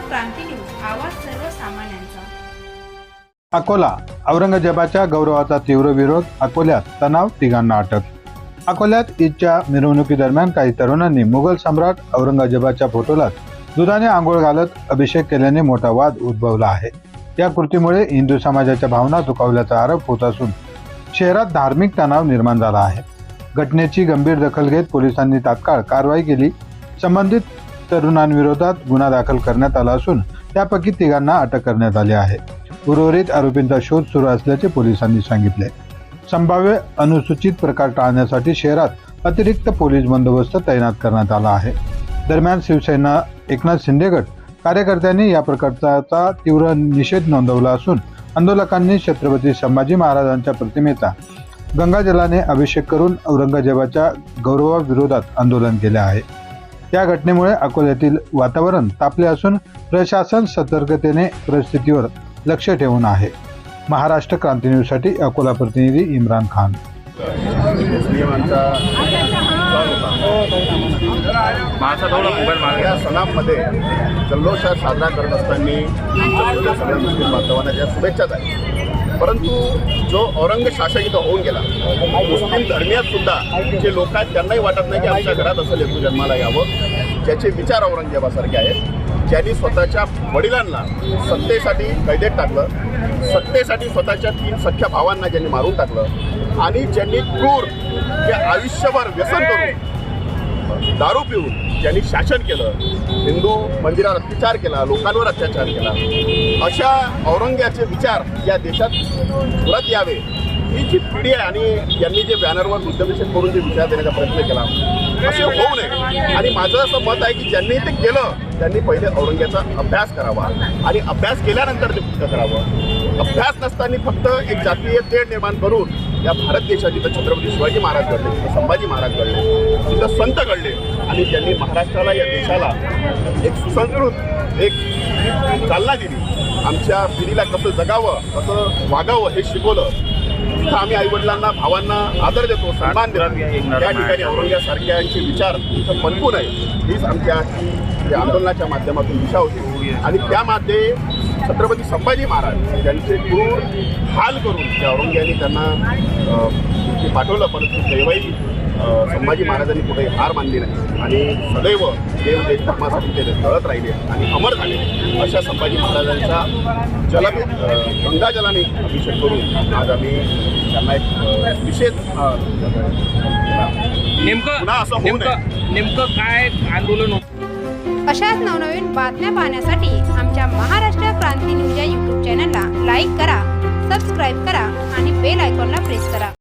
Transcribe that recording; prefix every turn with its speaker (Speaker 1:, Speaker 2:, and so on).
Speaker 1: क्रांती news आवाज सर्वसामान्यांचा.
Speaker 2: अकोला औरंगजेबाच्या गौरवाचा तीव्र विरोध अकोल्यात तणाव तिघांना अटक. अकोल्यात ईदच्या मिरवणुकीदरम्यान काही तरुणांनी मुघल सम्राट औरंगजेबाच्या फोटोला दुधाने आंघोळ घालत अभिषेक केल्याने मोठा वाद उद्भवला आहे. या कृतीमुळे हिंदू समाजाच्या भावना दुखावल्याचा आरोप होत असून शहरात धार्मिक तणाव निर्माण झाला आहे. घटनेची गंभीर दखल घेत पोलिसांनी तात्काळ कारवाई केली. संबंधित तरुणांविरोधात गुन्हा दाखल करण्यात आला असून त्यापैकी तिघांना अटक करण्यात आली आहे. उर्वरित आरोपींचा शोध सुरू असल्याचे पोलिसांनी सांगितले. संभाव्य अनुसूचित प्रकार टाळण्यासाठी शहरात अतिरिक्त पोलीस बंदोबस्त तैनात करण्यात आला आहे. दरम्यान शिवसेना एकनाथ शिंदेगट कार्यकर्त्यांनी या प्रकारचा तीव्र निषेध नोंदवला असून आंदोलकांनी छत्रपती संभाजी महाराजांच्या प्रतिमेचा गंगाजलाने अभिषेक करून औरंगजेबाच्या गौरवाविरोधात आंदोलन केले आहे. या घटनेमुळे अकोल्यातील वातावरण तापले असून प्रशासन सतर्कतेने परिस्थितीवर लक्ष ठेवून आहे. महाराष्ट्र क्रांती न्यूजसाठी अकोला प्रतिनिधी इम्रान खान.
Speaker 3: या सणामध्ये जल्लोषात साजरा करत असताना सगळ्या मुस्लिम बांधवांना आहेत परंतु जो औरंग शासक इथं होऊन गेला मुस्लिम धर्मियात सुद्धा जे लोक आहेत त्यांनाही वाटत नाही की आमच्या घरात असं लेकरू जन्माला यावं. ज्याचे विचार औरंगजेबासारखे आहेत ज्यांनी स्वतःच्या वडिलांना सत्तेसाठी कैदेत टाकलं सत्तेसाठी स्वतःच्या तीन सख्या भावांना ज्यांनी मारून टाकलं आणि ज्यांनी क्रूर हे आयुष्यभर व्यसन करून दारू पिऊन ज्यांनी शासन केलं. हिंदू मंदिरावर अत्याचार केला लोकांवर अत्याचार केला. अशा औरंग्याचे विचार या देशात परत यावे. ही जी पिढी आहे आणि यांनी जे बॅनरवर बुद्धभिषेक करून जे विचार देण्याचा प्रयत्न केला असे होऊ नये. आणि माझं असं मत आहे की ज्यांनी ते केलं त्यांनी पहिले औरंग्याचा अभ्यास करावा. आणि अभ्यास केल्यानंतर ते कृत्य करावं. अभ्यास नसताना फक्त एक जातीय तेढ निर्माण करून या भारत देशात जिथं छत्रपती शिवाजी महाराज घडले तिथं संभाजी महाराज घडले तिथं संत घडले. आणि त्यांनी महाराष्ट्राला या देशाला एक सुसंस्कृत एक चालना दिली. आमच्या पिढीला कसं जगावं कसं वागावं हे शिकवलं. तिथं आम्ही आईवडिलांना भावांना आदर देतो सन्मान देतो. त्या ठिकाणी औरंग्यासारख्यांचे विचार इथं पनकू नये हीच आमच्या या आंदोलनाच्या माध्यमातून दिशा होती. आणि त्यामध्ये छत्रपती संभाजी महाराज त्यांचे क्रूर हाल करून त्या औरंग्याने त्यांना पाठवलं. परंतु दैवाई संभाजी महाराजांनी कुठेही हार मानली नाही. आणि सदैव देव देश धर्मासाठी ते लढत राहिले आणि अमर झाले. अशा संभाजी महाराजांच्या जला गंगाजलाने अभिषेक करून आज आम्ही त्यांना एक विशेष
Speaker 4: नेमकं
Speaker 3: असं.
Speaker 4: नेमकं नेमकं काय आंदोलन होतं?
Speaker 1: अशाच नवनवीन बातम्या पाहण्यासाठी आमच्या महाराष्ट्र क्रांती न्यूज या यूट्यूब चॅनलला लाईक करा सबस्क्राईब करा आणि बेल आयकॉनला प्रेस करा.